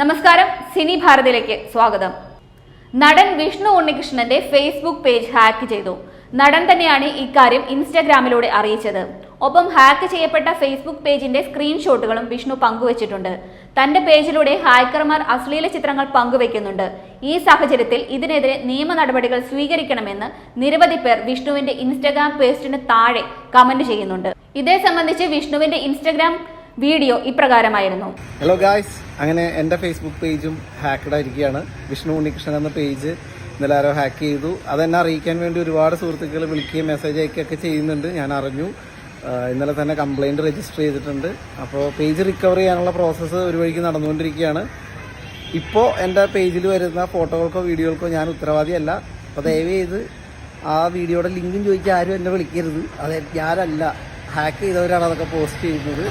നമസ്കാരം സിനി ഭാരതിയിലേക്ക് സ്വാഗതം. നടൻ വിഷ്ണു ഉണ്ണികൃഷ്ണന്റെ ഫേസ്ബുക്ക് പേജ് ഹാക്ക് ചെയ്തു. നടൻ തന്നെയാണ് ഇക്കാര്യം ഇൻസ്റ്റാഗ്രാമിലൂടെ അറിയിച്ചത്. ഒപ്പം ഹാക്ക് ചെയ്യപ്പെട്ട ഫേസ്ബുക്ക് പേജിന്റെ സ്ക്രീൻഷോട്ടുകളും വിഷ്ണു പങ്കുവച്ചിട്ടുണ്ട്. തന്റെ പേജിലൂടെ ഹാക്കർമാർ അശ്ലീല ചിത്രങ്ങൾ പങ്കുവെക്കുന്നുണ്ട് ഈ സാഹചര്യത്തിൽ ഇതിനെതിരെ നിയമ നടപടികൾ സ്വീകരിക്കണമെന്ന് നിരവധി പേർ വിഷ്ണുവിന്റെ ഇൻസ്റ്റാഗ്രാം പേസ്റ്റിന് താഴെ കമന്റ് ചെയ്യുന്നുണ്ട്. ഇതേ സംബന്ധിച്ച് വിഷ്ണുവിന്റെ ഇൻസ്റ്റഗ്രാം വീഡിയോ ഇപ്രകാരമായിരുന്നു. ഹലോ ഗായ്സ് അങ്ങനെ എന്റെ ഫേസ്ബുക്ക് പേജും ഹാക്കഡ് ആയിരിക്കുകയാണ്. വിഷ്ണു ഉണ്ണികൃഷ്ണൻ എന്ന പേജ് ഇന്നലെ ആരോ ഹാക്ക് ചെയ്തു. അതെന്നെ അറിയിക്കാൻ വേണ്ടി ഒരുപാട് സുഹൃത്തുക്കൾ വിളിക്കുകയും മെസ്സേജ് അയക്കുകയൊക്കെ ചെയ്യുന്നുണ്ട്. ഞാൻ അറിഞ്ഞു. ഇന്നലെ തന്നെ കംപ്ലൈന്റ് രജിസ്റ്റർ ചെയ്തിട്ടുണ്ട്. അപ്പോൾ പേജ് റിക്കവർ ചെയ്യാനുള്ള പ്രോസസ്സ് ഒരു വഴിക്ക് നടന്നുകൊണ്ടിരിക്കുകയാണ്. ഇപ്പോൾ എന്റെ പേജിൽ വരുന്ന ഫോട്ടോകൾക്കോ വീഡിയോകൾക്കോ ഞാൻ ഉത്തരവാദിയല്ല. അപ്പോൾ ദയവ് ആ വീഡിയോയുടെ ലിങ്കും ചോദിച്ച് ആരും എന്നെ വിളിക്കരുത്. അത് ഞാനല്ല. ഹാക്ക് ചെയ്തവരാണ് അതൊക്കെ പോസ്റ്റ് ചെയ്യുന്നത്.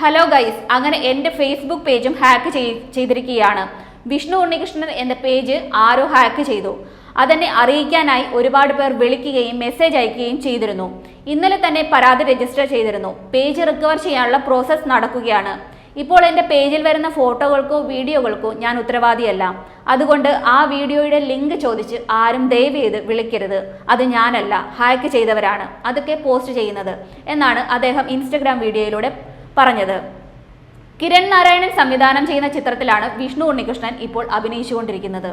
ഹലോ ഗൈസ് അങ്ങനെ എന്റെ ഫേസ്ബുക്ക് പേജും ഹാക്ക് ചെയ്തിരിക്കുകയാണ്. വിഷ്ണു ഉണ്ണികൃഷ്ണൻ എന്ന പേജ് ആരോ ഹാക്ക് ചെയ്തു. അതെന്നെ അറിയിക്കാനായി ഒരുപാട് പേർ വിളിക്കുകയും മെസ്സേജ് അയക്കുകയും ചെയ്തിരുന്നു. ഇന്നലെ തന്നെ പരാതി രജിസ്റ്റർ ചെയ്തിരുന്നു. പേജ് റിക്കവർ ചെയ്യാനുള്ള പ്രോസസ്സ് നടക്കുകയാണ്. ഇപ്പോൾ എന്റെ പേജിൽ വരുന്ന ഫോട്ടോകൾക്കോ വീഡിയോകൾക്കോ ഞാൻ ഉത്തരവാദിയല്ല. അതുകൊണ്ട് ആ വീഡിയോയുടെ ലിങ്ക് ചോദിച്ച് ആരും ദയവ് ചെയ്ത് വിളിക്കരുത്. അത് ഞാനല്ല ഹാക്ക് ചെയ്തവരാണ്. അതൊക്കെ പോസ്റ്റ് ചെയ്യുന്നത് എന്നാണ് അദ്ദേഹം ഇൻസ്റ്റഗ്രാം വീഡിയോയിലൂടെ പറഞ്ഞത്. കിരൺ നാരായണൻ സംവിധാനം ചെയ്യുന്ന ചിത്രത്തിലാണ് വിഷ്ണു ഉണ്ണികൃഷ്ണൻ ഇപ്പോൾ അഭിനയിച്ചുകൊണ്ടിരിക്കുന്നത്.